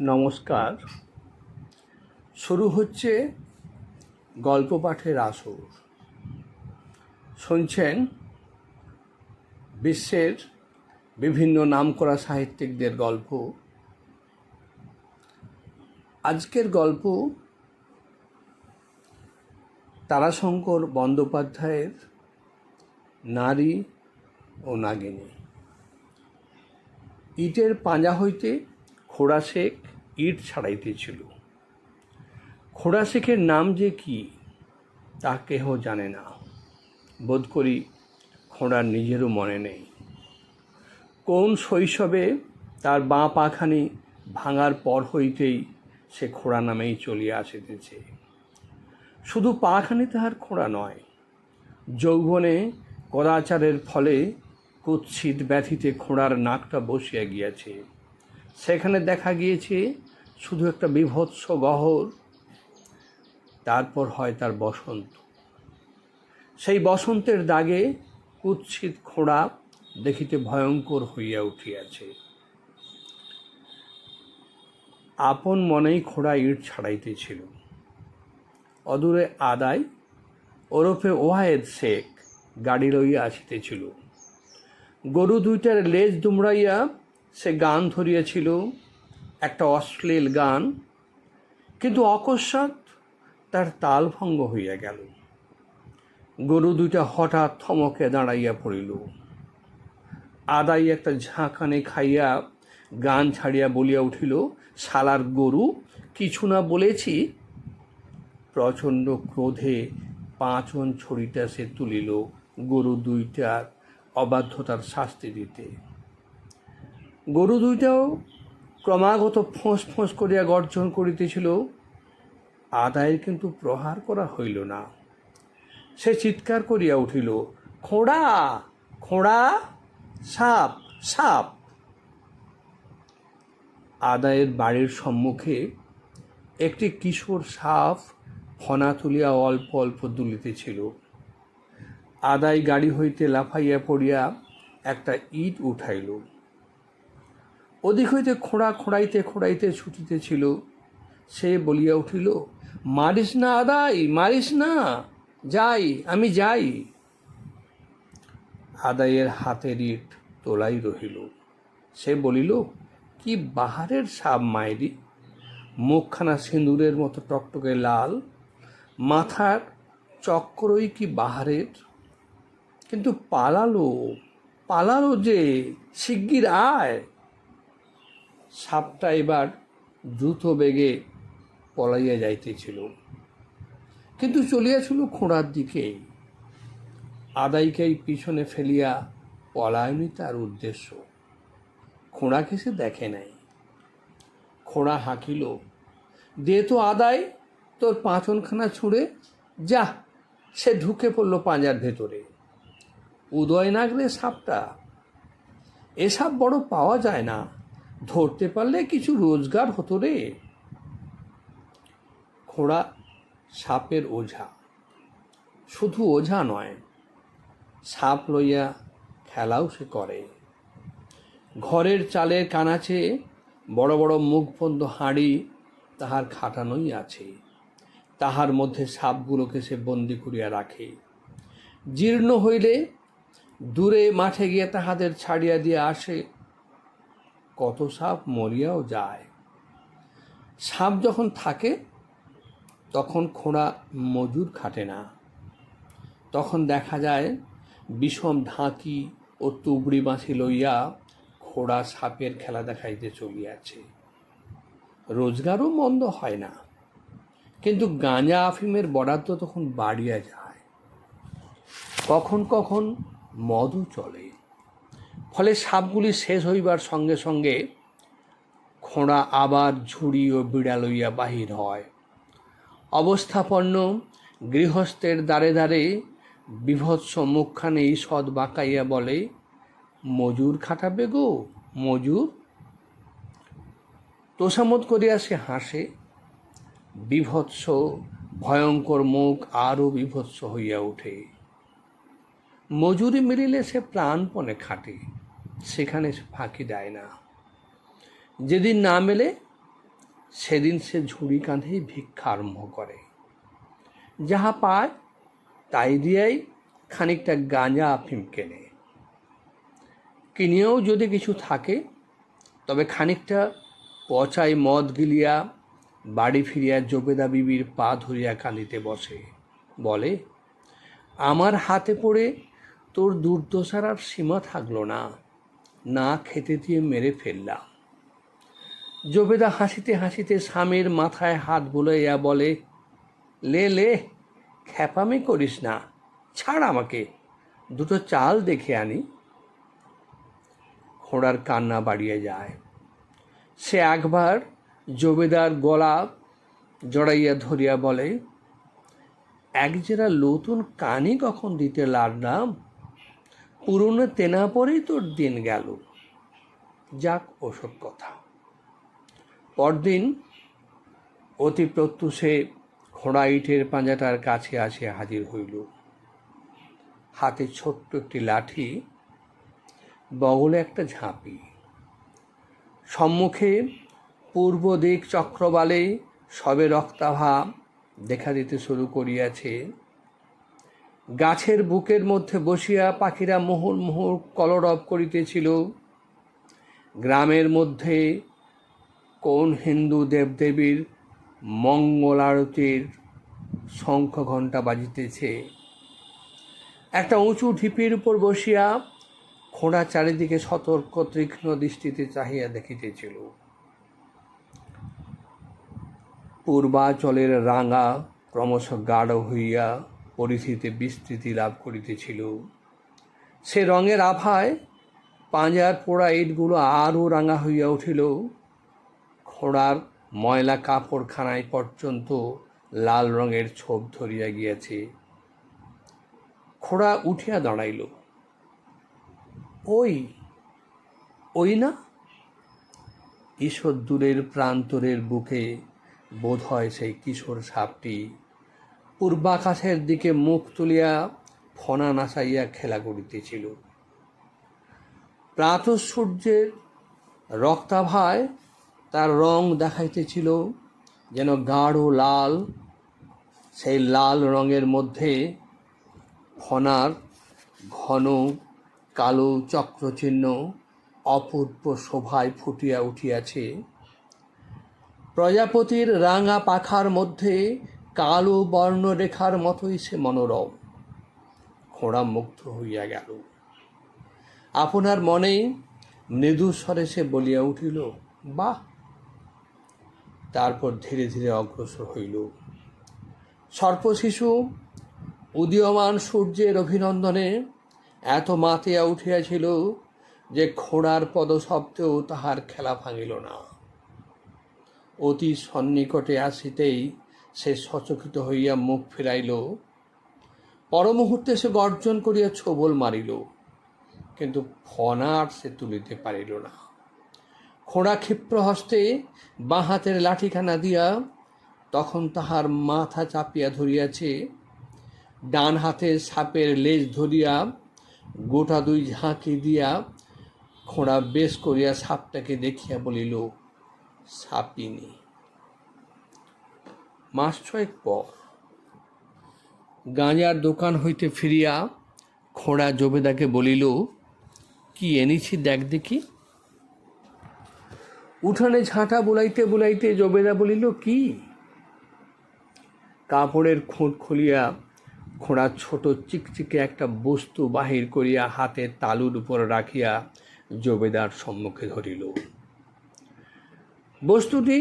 নমস্কার। শুরু হচ্ছে গল্প পাঠের আসর। শুনছেন বিশ্বের বিভিন্ন নামকরা সাহিত্যিকদের গল্প। আজকের গল্প তারাশঙ্কর বন্দ্যোপাধ্যায়ের নারী ও নাগিনী। ইটের পাঁজা হইতে খোড়া শেখ ইট ছাড়াইতেছিল। খোড়া শেখের নাম যে কি, তা কেহ জানে না। বোধ করি খোঁড়ার নিজেরও মনে নেই। কোন শৈশবে তার বাঁ পাখানি ভাঙার পর হইতেই সে খোড়া নামেই চলিয়া আসিতেছে। শুধু পাখানি তাহার খোঁড়া নয়, যৌবনে কদাচারের ফলে কুৎসিত ব্যথিতে খোঁড়ার নাকটা বসিয়া গিয়াছে। সেখানে দেখা গিয়েছে শুধু একটা বিভৎস গহর তারপর হয় তার বসন্ত। সেই বসন্তের দাগে কুৎসিত খোঁড়া দেখিতে ভয়ঙ্কর হইয়া উঠিয়াছে। আপন মনেই খোঁড়া ইট ছাড়াইতেছিল। অদূরে আদায় ওরফে ওয়াহেদ শেখ গাড়ি লইয়া আসিতেছিল। গরু দুইটার লেজ দুমড়াইয়া সে গান ধরিয়াছিল, একটা অশ্লীল গান, কিন্তু অকস্মাৎ তার তাল ভঙ্গ হইয়া গেল। গরু দুইটা হঠাৎ থমকে দাঁড়াইয়া পড়িল। আদাই একটা ঝাঁকানে খাইয়া গান ছাড়িয়া বলিয়া উঠিল, শালার গরু, কিছু না বলেছি? প্রচণ্ড ক্রোধে পাঁচন ছড়িটা সে তুলিল গরু দুইটার অবাধ্যতার শাস্তি দিতে। গরু দুইটাও ক্রমাগত ফোঁস ফোঁস করিয়া গর্জন করিতেছিল। আদায়ের কিন্তু প্রহার করা হইল না। সে চিৎকার করিয়া উঠিল, খোঁড়া খোঁড়া, সাপ সাপ! আদায়ের বাড়ির সম্মুখে একটি কিশোর সাপ ফনা তুলিয়া অল্প অল্প দুলিতেছিল। আদায় গাড়ি হইতে লাফাইয়া পড়িয়া একটা ইট উঠাইল। ওদিক হইতে খোঁড়া খোঁড়াইতে খোঁড়াইতে ছুটিতেছিল সে বলিয়া উঠিল, মারিস না আদাই, মারিস না। যাই, আমি যাই। আদায়ের হাতের ইট তোলাই রহিল। সে বলিল, কি বাহারের সাপ মায়েরি মুখখানা সিঁদুরের মতো টকটকে লাল। মাথার চক্রই কি বাহারের? কিন্তু পালালো পালালো যে, শিগগির আয়। সাপটা এবার দ্রুত বেগে পলাইয়া যাইতেছিল। কিন্তু চলিয়াছিল খোঁড়ার দিকে। আদাইকেই পিছনে ফেলিয়া পলায়নি তার উদ্দেশ্য। খোঁড়াকে সে দেখে নাই। খোঁড়া হাঁকিল, দে তো আদায় তোর পাঁচনখানা ছুঁড়ে, যা। সে ঢুকে পড়ল পাঁজার ভেতরে। উদয় নাগরে সাপটা। এসব বড় পাওয়া যায় না। ধরতে পারলে কিছু রোজগার হতো রে। খোড়া সাপের ওঝা। শুধু ওঝা নয়, সাপ লইয়া খেলাও সে করে। ঘরের চালের কানাচে বড় বড় মুখবন্ধ হাঁড়ি তাহার খাটানোই আছে। তাহার মধ্যে সাপগুলোকে সে বন্দি করিয়া রাখে। জীর্ণ হইলে দূরে মাঠে গিয়ে তাহাদের ছাড়িয়া দিয়ে আসে। কত সাপ মরিয়াও যায়। সাপ যখন থাকে, তখন খোঁড়া মজুর খাটে না। তখন দেখা যায়, বিষম ঢাকি ও তুবড়ি বাঁশি লইয়া খোড়া সাপের খেলা দেখাইতে চলিয়াছে। রোজগারও মন্দ হয় না। কিন্তু গাঁজা আফিমের বরাদ্দ তখন বাড়িয়া যায়। কখন কখন মদও চলে। ফলে সাপগুলি শেষ হইবার সঙ্গে সঙ্গে খোঁড়া আবার ঝুড়ি ও বিড়া লইয়া বাহির হয়। অবস্থাপন্ন গৃহস্থের দ্বারে দ্বারে বিভৎস মুখখানে ঈষৎ বাঁকাইয়া বলে, মজুর খাটাবে গো, মজুর। তোষামত করিয়া সে হাসে। বিভৎস, ভয়ঙ্কর মুখ আরও বিভৎস হইয়া ওঠে। মজুরি মিলিলে সে প্রাণপণে খাটে। সেখানে ফাঁকি দেয় না। যেদিন না মেলে, সেদিন সে ঝুড়ি কাঁধেই ভিক্ষা আরম্ভ করে। যাহা পায়, তাই দিয়েই খানিকটা গাঁজা আফিম কেনে। কিনেও যদি কিছু থাকে, তবে খানিকটা পচাই মদ গিলিয়া বাড়ি ফিরিয়া জবেদা বিবির পা ধরিয়া কাঁদিতে বসে। বলে, আমার হাতে পড়ে তোর দুর্দশার আর সীমা থাকল না। না খেতে দিয়ে মেরে ফেললাম। জবেদা হাসিতে হাসিতে স্বামীর মাথায় হাত বুলাইয়া বলে, লে লে, খ্যাপামি করিস না, ছাড় আমাকে, দুটো চাল দেখে আনি। ঘোড়ার কান্না বাড়িয়ে যায়। সে একবার জবেদার গলা জড়াইয়া ধরিয়া বলে, এক জেরা নতুন কানি কখন দিতে লাগলাম পুরনো তেনা পরেই তোর দিন গেল। যাক ওসব কথা। পরদিন অতি প্রত্যুষে ঘোড়া ইটের পাঁজাটার কাছে আসে হাজির হইল। হাতে ছোট্ট একটি লাঠি, বগলে একটা ঝাঁপি। সম্মুখে পূর্ব দিক চক্রবালে সবে রক্তাভা দেখা দিতে শুরু করিয়াছে। গাছের বুকের মধ্যে বসিয়া পাখিরা মোহর মোহর কলরব করিতেছিল। গ্রামের মধ্যে কোন হিন্দু দেবদেবীর মঙ্গল আরতির শঙ্খ ঘণ্টা বাজিতেছে? একটা উঁচু ঢিপির উপর বসিয়া খোঁড়া চারিদিকে সতর্ক তীক্ষ্ণ দৃষ্টিতে চাহিয়া দেখিতেছিল। পূর্বাচলের রাঙা ক্রমশ গাঢ় হইয়া পরিধিতে বিস্তৃতি লাভ করিতেছিল। সে রঙের আভায় পাঁজার পোড়া ইটগুলো আরও রাঙা হইয়া উঠিল। ঘোড়ার ময়লা কাপড়খানায় পর্যন্ত লাল রঙের ছোপ ধরিয়া গিয়াছে। খোড়া উঠিয়া দাঁড়াইল। ওই ওই না? ঈশ্বর দূরের প্রান্তরের বুকে বোধ হয় সেই কিশোর সাপটি পূর্বাকাশের দিকে মুখ তুলিয়া ফনা নাচাইয়া খেলা করিতেছিল। প্রাত সূর্যের রক্তাভায় তার রং দেখাইতেছিল যেন গাঢ় লাল। সেই লাল রঙের মধ্যে ফনার ঘন কালো চক্রচিহ্ন অপূর্ব শোভায় ফুটিয়া উঠিয়াছে। প্রজাপতির রাঙা পাখার মধ্যে কালো বর্ণরেখার মতোই সে মনোরম। খোঁড়া মুগ্ধ হইয়া গেল। আপনার মনে মৃদু স্বরে সে বলিয়া উঠিল, বাহ! তারপর ধীরে ধীরে অগ্রসর হইল। সর্পশিশু উদীয়মান সূর্যের অভিনন্দনে এত মাতিয়া উঠিয়াছিল যে ঘোড়ার পদশব্দেও তাহার খেলা ভাঙিল না। অতি সন্নিকটে আসিতেই সে সচকিত হইয়া মুখ ফিরাইল। পরমুহূর্তে সে গর্জন করিয়া ছোবল মারিল, কিন্তু ফনার সে তুলিতে পারিল না। খোঁড়া ক্ষিপ্র হস্তে বাঁ হাতের লাঠিখানা দিয়া তখন তাহার মাথা চাপিয়া ধরিয়াছে। ডান হাতে সাপের লেজ ধরিয়া গোটা দুই ঝাঁকি দিয়া খোঁড়া বেশ করিয়া সাপটাকে দেখিয়া বলিল, সাপিনি। মাস ছয়েক পর গাঁজার দোকান হইতে ফিরিয়া খোঁড়া জবেদাকে বলিল, কি এনেছি দেখ দেখি? উঠানে ঝাঁটা বুলাইতে বুলাইতে জবেদা বলিল, কি? কাপড়ের খুঁট খুলিয়া খোঁড়া ছোট চিকচিকে একটা বস্তু বাহির করিয়া হাতে তালুর উপর রাখিয়া জবেদার সম্মুখে ধরিল। বস্তুটি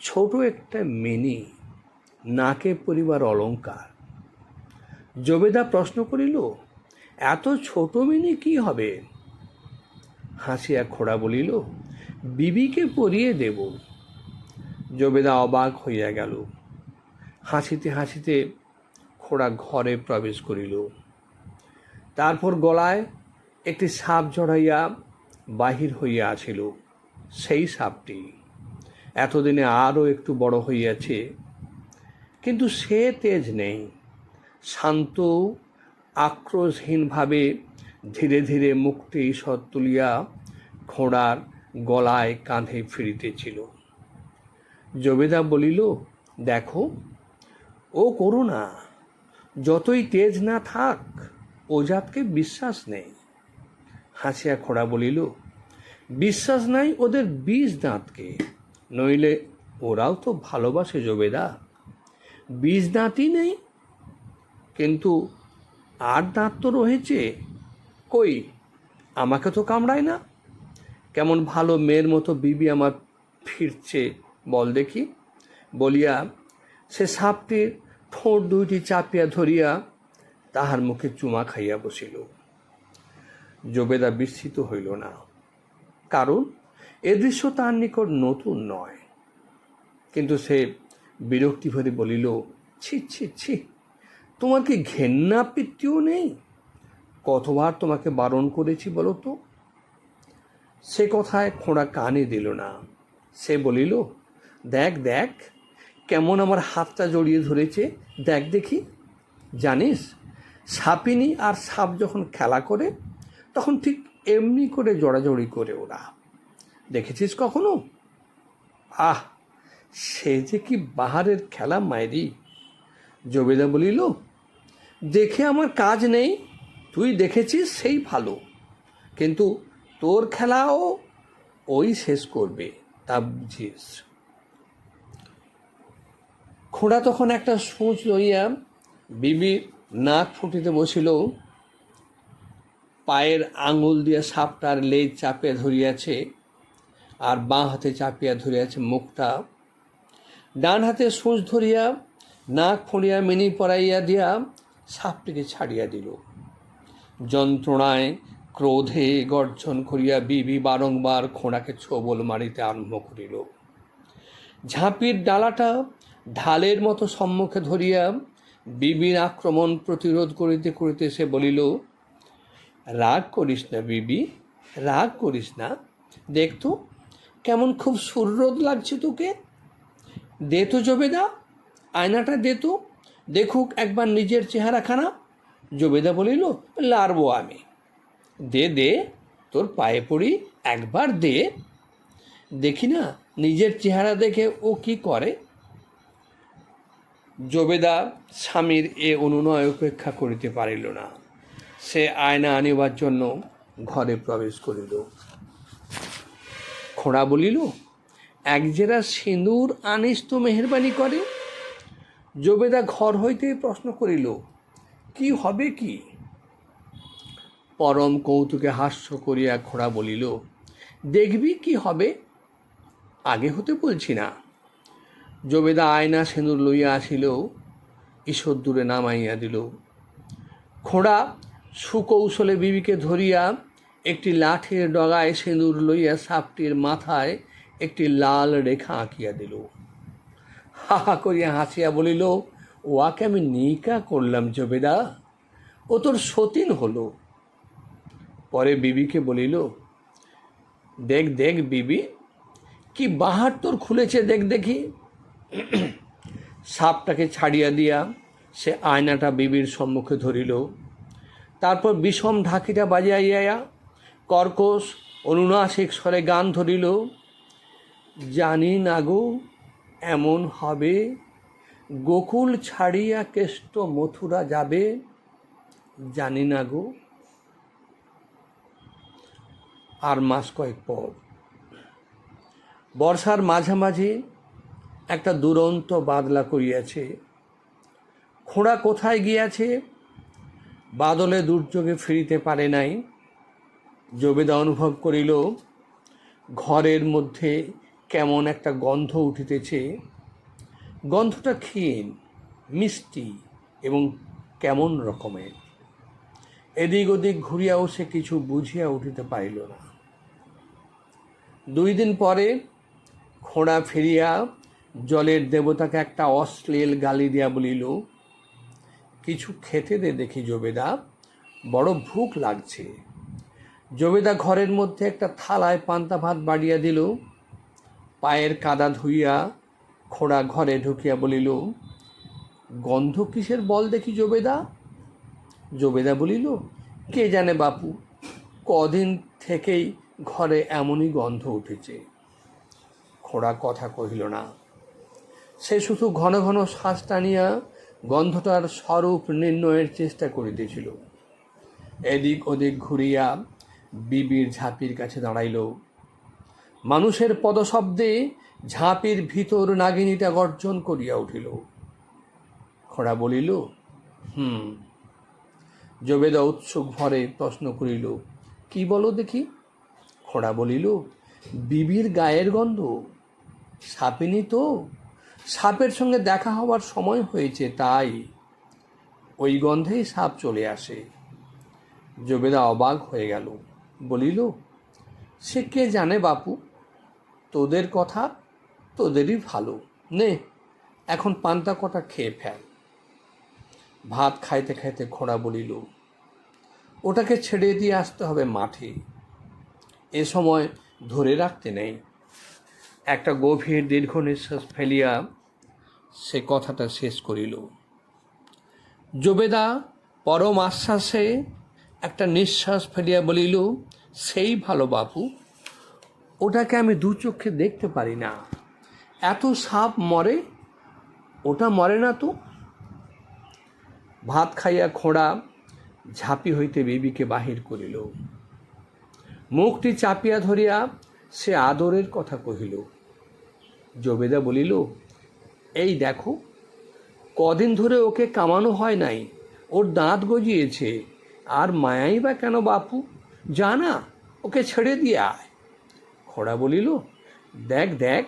ছোট একটা মিনি। নাকে পরিবার অলঙ্কার জবেদা প্রশ্ন করিল, এত ছোট মিনি কি হবে? হাসিয়া খোড়া বলিল, বিবিকে পরিয়ে দেব। জবেদা অবাক হইয়া গেল। হাসিতে হাসিতে খোড়া ঘরে প্রবেশ করিল। তারপর গলায় একটি সাপ জড়াইয়া বাহির হইয়া আছিল। সেই সাপটি এতদিনে আরও একটু বড় হইয়াছে কিন্তু সে তেজ নেই। শান্ত, আক্রোশহীনভাবে ধীরে ধীরে মুক্তি ঈশ্বর তুলিয়া ঘোড়ার গলায় কাঁধে ফিরিতেছিল। জবেদা বলিল, দেখো, ও করো না যতই তেজ না থাক, ও জাতকে বিশ্বাস নেই। হাসিয়া খোড়া বলিল, বিশ্বাস নাই ওদের বিষ দাঁতকে, নইলে ওরাও তো ভালোবাসে জবেদা। বিষ দাঁতই নেই। কিন্তু আর দাঁত তো রয়েছে। কই? আমাকে তো কামড়ায় না। কেমন ভালো মেয়ের মতো বিবি আমার ফিরছে, বল দেখি। বলিয়া সে সাপটির ঠোঁট দুইটি চাপিয়া ধরিয়া তাহার মুখে চুমা খাইয়া বসিল। জবেদা বিস্মিত হইল না। কারণ, এ দৃশ্য তার নিকট নতুন নয়। কিন্তু সে বিরক্তি ভরে বলিল, ছি ছি ছি, তোমার কি ঘেন্না পিত্তিও নেই? কতবার তোমাকে বারণ করেছি বলো তো? সে কথায় খোঁড়া কানে দিল না। সে বলিল, দেখ দেখ, কেমন আমার হাতটা জড়িয়ে ধরেছে, দেখ দেখি। জানিস, সাপিনি আর সাপ যখন খেলা করে, তখন ঠিক এমনি করে জড়াজড়ি করে ওরা। দেখেছিস কখনো? আহ সে যে কি বাহারের খেলা মায়েরি জবেদা বলিল, দেখে আমার কাজ নেই। তুই দেখেছিস সেই ভালো। কিন্তু তোর খেলাও ওই শেষ করবে। তা বুঝিস খোঁড়া তখন একটা সূচ লইয়া বিবি নাক ফুটিতে বসিল। পায়ের আঙুল দিয়ে সাপটার লেজ চাপিয়া ধরিয়াছে, আর বাঁ হাতে চাপিয়া ধরিয়াছে মুখটা। ডান হাতে সূচ ধরিয়া, নাক ফুঁড়িয়া মিনি পরাইয়া দিয়া সাপটিকে ছাড়িয়া দিল। যন্ত্রণায় ক্রোধে গর্জন করিয়া বিবি বারংবার খোঁড়াকে ছোবল মারিতে আরম্ভ করিল। ঝাঁপির ডালাটা ঢালের মতো সম্মুখে ধরিয়া বিবির আক্রমণ প্রতিরোধ করিতে করিতে সে বলিল, রাগ করিস না বিবি, রাগ করিস না। দেখতো কেমন খুব সুররোদ লাগছে তোকে। দে তো জবেদা, আয়নাটা দে তো দেখুক একবার নিজের চেহারাখানা। জবেদা বলিল, লারবো আমি। দে দে, তোর পায়ে পড়ি, একবার দে। দেখি না, নিজের চেহারা দেখে ও কি করে? জবেদা স্বামীর এ অনুনয় উপেক্ষা করিতে পারিল না। সে আয়না আনিবার জন্য ঘরে প্রবেশ করিল। খোঁড়া বলিল এক জেরা সিঁদুর আনিস তো মেহরবানি করে। জবেদা ঘর হইতে প্রশ্ন করিল, কি হবে কি? পরম কৌতুকে হাস্য করিয়া খোড়া বলিল, দেখবি কি হবে? আগে হতে বলছি না। জবেদা আয়না সেঁদুর লইয়া আসিল, ঈশ্বর দূরে নামাইয়া দিল। খোড়া সুকৌশলে বিবিকে ধরিয়া একটি লাঠির ডগায় সেঁদুর লইয়া সাপটির মাথায় একটি লাল রেখা আঁকিয়া দিল। হা হা করিয়া হাসিয়া বলিল, ওয়াকে আমি নিকা করলাম জবেদা, ও তোর সতীন হলো। পরে বিবিকে বলিল, দেখ দেখ বিবি, কি বাহার তোর খুলেছে, দেখ দেখি। সাপটাকে ছাড়িয়া দিয়া সে আয়নাটা বিবির সম্মুখে ধরিল। তারপর বিষম ঢাকিটা বাজাইয়া কর্কশ, অনুনাসিক স্বরে গান ধরিল। জানি না গো, এমন হবে। গোকুল ছাড়িয়া কেষ্ট মথুরা যাবে, জানি না গো। আর মাস কয়েক পর। বর্ষার মাঝামাঝি একটা দুরন্ত বাদলা করিয়াছে। খোঁড়া কোথায় গিয়াছে, বাদলে দুর্যোগে ফিরিতে পারে নাই। জবেদা অনুভব করিল, ঘরের মধ্যে কেমন একটা গন্ধ উঠিতেছে গন্ধটা ক্ষীণ, মিষ্টি এবং কেমন রকমের। এদিক ওদিক ঘুরিয়াও সে কিছু বুঝিয়া উঠিতে পারিল না। দুই দিন পরে খোঁড়া ফিরিয়া জলের দেবতাকে একটা অশ্লীল গালি দিয়া বলিল, কিছু খেতে দে দেখি জবেদা, বড় ভুক লাগছে। জবেদা ঘরের মধ্যে একটা থালায় পান্তা ভাত বাড়িয়া দিল। পায়ের কাদা ধুইয়া খোড়া ঘরে ঢুকিয়া বলিল, গন্ধ কিসের বল দেখি জবেদা? জবেদা বলিল, কে জানে বাপু, কদিন থেকেই ঘরে এমনই গন্ধ উঠেছে। খোড়া কথা কহিল না। সে শুধু ঘন ঘন শ্বাস টানিয়া গন্ধটার স্বরূপ নির্ণয়ের চেষ্টা করিতেছিল। এদিক ওদিক ঘুরিয়া বিবির ঝাঁপির কাছে দাঁড়াইল। মানুষের পদশব্দে ঝাঁপির ভিতর নাগিনীটা গর্জন করিয়া উঠিল। খোড়া বলিল, হুম। জবেদা উৎসুক ভরে প্রশ্ন করিল, কি বলো দেখি? খোড়া বলিল, বিবির গায়ের গন্ধ। সাপিনি তো। সাপের সঙ্গে দেখা হওয়ার সময় হয়েছে তাই। ওই গন্ধেই সাপ চলে আসে। জবেদা অবাক হয়ে গেল, বলিল, সে কে জানে বাপু? তোদের কথা তোদেরই ভালো। নে, এখন পান্তা কটা খেয়ে ফেল। ভাত খাইতে খাইতে খোড়া বলিল, ওটাকে ছেড়ে দিয়ে আসতে হবে মাঠে। এ সময় ধরে রাখতে নেই একটা গভীর দীর্ঘ নিঃশ্বাস ফেলিয়া সে কথাটা শেষ করিল। জোবেদা, পরম আশ্বাসে একটা নিঃশ্বাস ফেলিয়া বলিল, সেই ভালো বাপু ওটাকে আমি দু চোখে দেখতে পারি না। এত সাপ মরে, ওটা মরে না তো? ভাত খাইয়া খোঁড়া ঝাঁপি হইতে বিবিকে বাহির করিল। মুখটি চাপিয়া ধরিয়া সে আদরের কথা কহিল। জবেদা বলিল, এই দেখো, কদিন ধরে ওকে কামানো হয় নাই, ওর দাঁত গজিয়েছে, আর মায়াই বা কেন বাপু? জানা, ওকে ছেড়ে দিয়ে আয়। খোড়া বলিল, দেখ দেখ,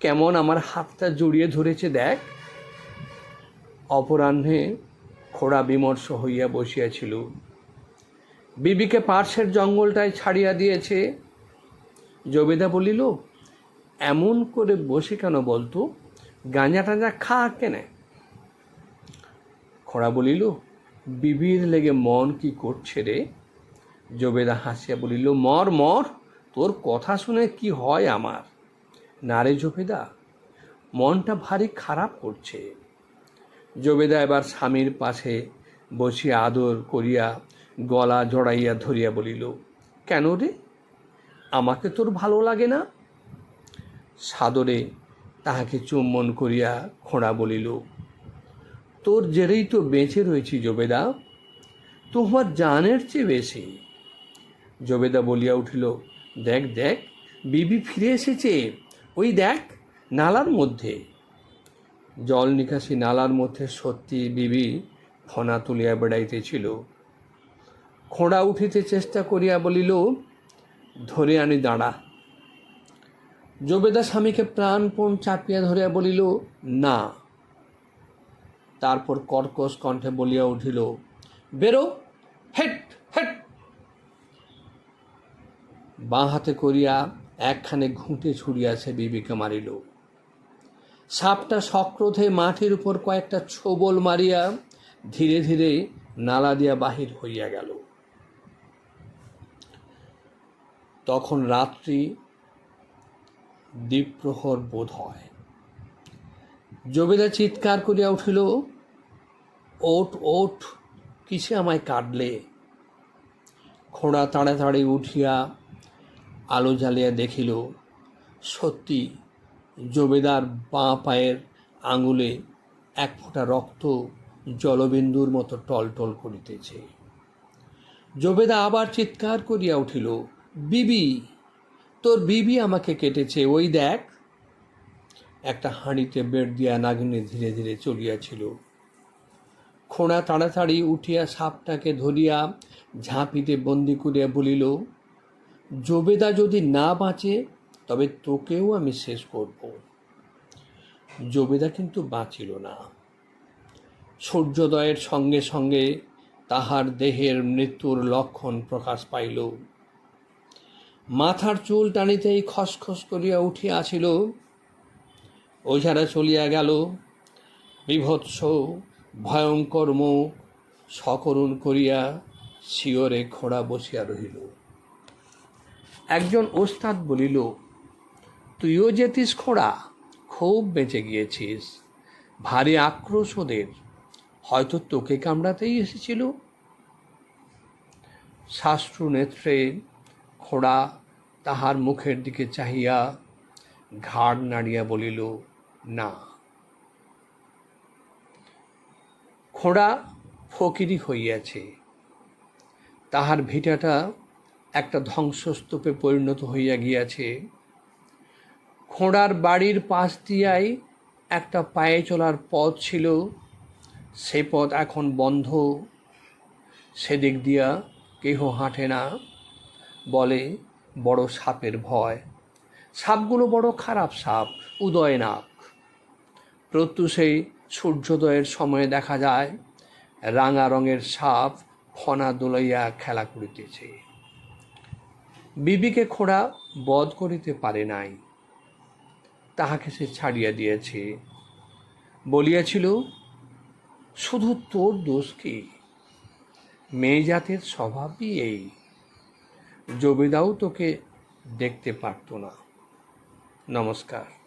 কেমন আমার হাতটা জড়িয়ে ধরেছে, দেখ। অপরাহ্নে খোড়া বিমর্ষ হইয়া বসিয়াছিল। বিবিকে পার্শ্বের জঙ্গলটায় ছাড়িয়া দিয়েছে। জবেদা বলিল, এমন করে বসে কেন বলতো? গাঁজা টাঞ্জা খা কেনে? খোড়া বলিল, বিবির লেগে মন কি করছে রে? জবেদা হাসিয়া বলিল, মর মর। তোর কথা শুনে কি হয় আমার? না রে জবেদা, মনটা ভারী খারাপ করছে। জবেদা এবার স্বামীর পাশে বসিয়া আদর করিয়া গলা জড়াইয়া ধরিয়া বলিল, কেন রে? আমাকে তোর ভালো লাগে না? সাদরে তাহাকে চুম্বন করিয়া খোঁড়া বলিল, তোর জেরেই তো বেঁচে রয়েছি জবেদা। তোমার জানের চেয়ে বেশি। জবেদা বলিয়া উঠিল দেখ দেখ, বিবি ফিরে এসেছে। ওই দেখ, নালার মধ্যে। জল নিকাশি নালার মধ্যে সত্যি বিবি ফনা তুলিয়া বেড়াইতেছিল। খোঁড়া উঠিতে চেষ্টা করিয়া বলিল, ধরে আনি দাঁড়া। জবেদা স্বামীকে প্রাণপণ চাপিয়া ধরিয়া বলিল, না। তারপর কর্কশ কণ্ঠে বলিয়া উঠিল, বেরো, হেট হেট। বাঁ হাতে করিয়া একখানে ঘুঁটে ছুড়িয়া সে বিবিকে মারিল সাপটা সক্রোধে মাটির উপর কয়েকটা ছোবল মারিয়া ধীরে ধীরে নালা দিয়া বাহির হইয়া গেল। তখন রাত্রি দ্বীপ্রহর বোধ হয়। জবেদা চিৎকার করিয়া উঠিল ওট ওট কিসে আমায় কাটলে খোঁড়া তাড়াতাড়ি উঠিয়া আলো জ্বালিয়া দেখিল, সত্যি জবেদার বাঁ পায়ের আঙুলে এক ফোঁটা রক্ত জলবিন্দুর মতো টলটল করিতেছে। জবেদা আবার চিৎকার করিয়া উঠিল, বিবি, তোর বিবি আমাকে কেটেছে, ওই দেখ। একটা হাঁড়িতে বেড দিয়া নাগিনী ধীরে ধীরে চলিয়াছিল। খোঁড়া তাড়াতাড়ি উঠিয়া সাপটাকে ধরিয়া ঝাঁপিতে বন্দি করিয়া বলিল জবেদা যদি না বাঁচে, তবে তোকেও আমি শেষ করব। জবেদা কিন্তু বাঁচিল না। সূর্যোদয়ের সঙ্গে সঙ্গে তাহার দেহের মৃত্যুর লক্ষণ প্রকাশ পাইল। মাথার চুল টানিতেই খসখস করিয়া উঠিয়া আসিল। ওঝারা চলিয়া গেল। বিভৎস, ভয়ঙ্কর মুখ সকরুণ করিয়া শিওরে খোড়া বসিয়া রহিল। একজন ওস্তাদ বলিল, তুইও যেতিস খোড়া, খুব বেঁচে গিয়েছিস। ভারী আক্রোশ ওদের। হয়তো তোকে কামড়াতেই এসেছিল। শাস্ত্রু নেত্রে খোড়া তাহার মুখের দিকে চাহিয়া ঘাড় নাড়িয়া বলিল, না। খোড়া ফকিরি হইয়াছে। তাহার ভিটাটা একটা ধ্বংসস্তূপে পরিণত হইয়া গিয়াছে। খোঁড়ার বাড়ির পাশ দিয়াই একটা পায়ে চলার পথ ছিল। সে পথ এখন বন্ধ। সেদিক দিয়া কেহ হাঁটে না, বলে বড় সাপের ভয়। সাপগুলো বড় খারাপ সাপ, উদয় নাক। প্রত্যুষেই সূর্যোদয়ের সময়ে দেখা যায়, রাঙা রঙের সাপ ফনা দোলাইয়া খেলা করিতেছে। বিবিকে খোড়া বধ করিতে পারে নাই। তাহাকে সে ছাড়িয়া দিয়েছে। বলিয়াছিল, শুধু তোর দোষ কি? মেয়ে জাতের স্বভাবই এই? জবিদাও তোকে দেখতে পারত না। নমস্কার।